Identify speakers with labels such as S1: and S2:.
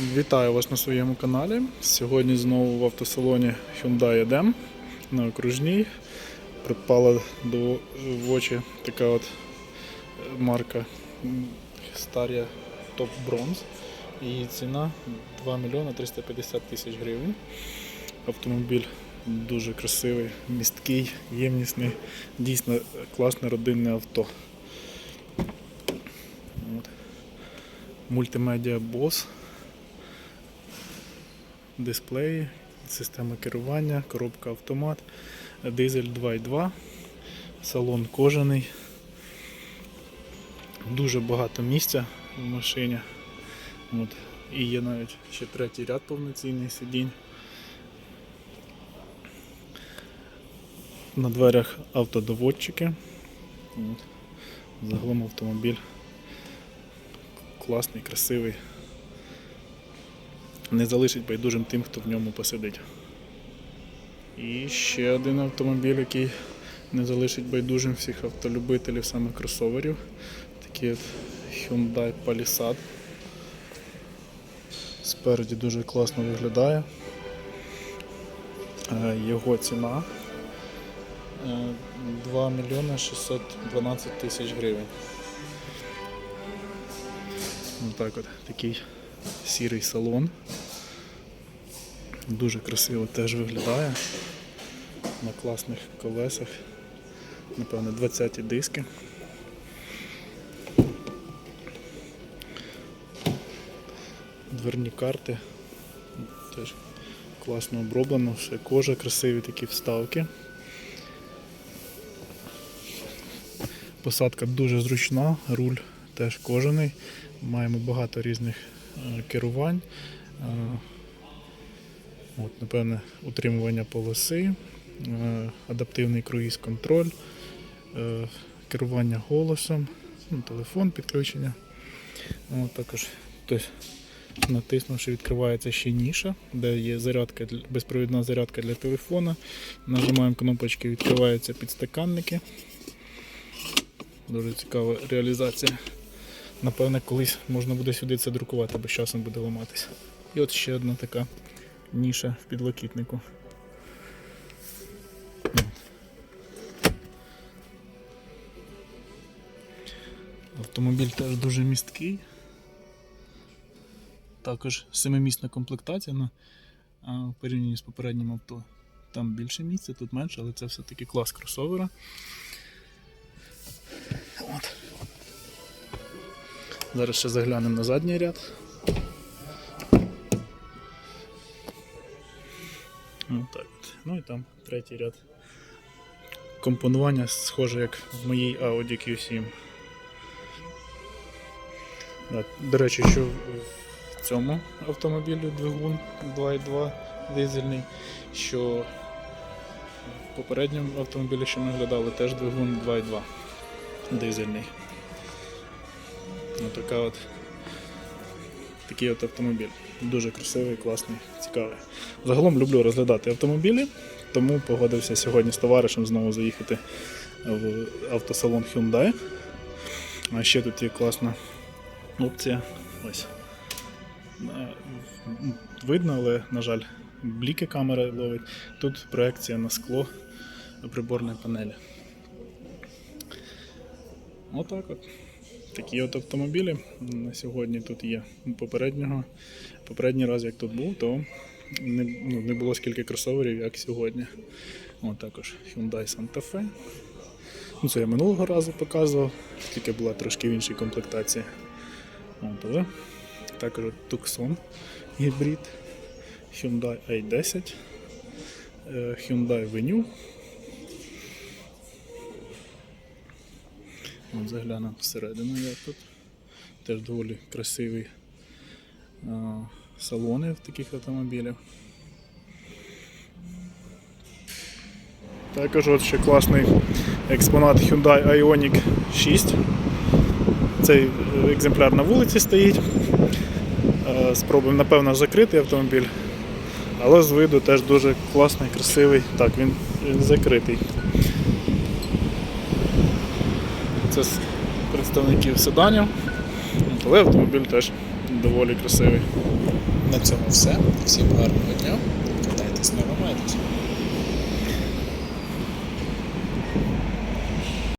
S1: Вітаю вас на своєму каналі. Сьогодні знову в автосалоні Hyundai Edem на окружній. Припала до в очі така от марка Staria Top Bronze. Її ціна 2 мільйона 350 тисяч гривень. Автомобіль дуже красивий, місткий, ємнісний, дійсно класне родинне авто. От. Мультимедіа Boss дисплеї, система керування, коробка автомат, дизель 2.2, салон кожаний. Дуже багато місця в машині. От. І є навіть ще третій ряд повноцінний сидінь. На дверях автодоводчики. От. Загалом автомобіль класний, красивий не залишить байдужим тим, хто в ньому посидить. І ще один автомобіль, який не залишить байдужим всіх автолюбителів саме кросоверів. Такий от Hyundai Palisade. Спереді дуже класно виглядає. Е, Його ціна е, 2 мільйони 612 тисяч гривень. Отак от такий сірий салон. Дуже красиво теж виглядає. На класних колесах. Напевно, 20 диски. Дверні карти. Теж класно оброблено, ще кожа, красиві такі вставки. Посадка дуже зручна, руль теж кожаний. Маємо багато різних е, керувань. От, напевне, утримування полоси, е, адаптивний круїз-контроль, е, керування голосом, ну, телефон підключення. От, також хтось натиснувши, відкривається ще ніша, де є зарядка, безпровідна зарядка для телефона. Нажимаємо кнопочки, відкриваються підстаканники. Дуже цікава реалізація. Напевне, колись можна буде сюди це друкувати, бо з часом буде ламатися. І от ще одна така ніша в підлокітнику. Автомобіль теж дуже місткий. Також семимісна комплектація, в порівнянні з попереднім авто. Там більше місця, тут менше, але це все-таки клас кросовера. От. Зараз ще заглянемо на задній ряд. Ну, так. ну і там третій ряд. Компонування схоже як в моїй Audi Q7. Так, До речі, що в цьому автомобілі двигун 2.2 дизельний, що в попередньому автомобілі, що ми глядали, теж двигун 2.2 дизельний. Ну, така от, такий от автомобіль. Дуже красивий, класний, цікавий. Загалом люблю розглядати автомобілі, тому погодився сьогодні з товаришем знову заїхати в автосалон Hyundai. А ще тут є класна опція. Ось. Е, Видно, але, на жаль, бліки камери ловить. Тут проекція на скло приборної панелі. Отак от. Такі от автомобілі на сьогодні тут є. Попереднього, попередній раз, як тут був, то не, ну, не було скільки кросоверів, як сьогодні. От також Hyundai Santa Fe. Ну, це я минулого разу показував, тільки була трошки в іншій комплектації. От, але також Tucson гібрид, Hyundai i10, е, Hyundai Venue. От заглянемо всередину, як тут. Теж доволі красиві а, салони в таких автомобілях. Також от ще класний експонат Hyundai Ioniq 6. Цей екземпляр на вулиці стоїть. Спробуємо, напевно, закритий автомобіль. Але з виду теж дуже класний, красивий. Так, він, він закритий. Це з представників седанів, але автомобіль теж доволі красивий.
S2: На цьому все. Всім гарного дня. Катайтесь, не ламайтесь.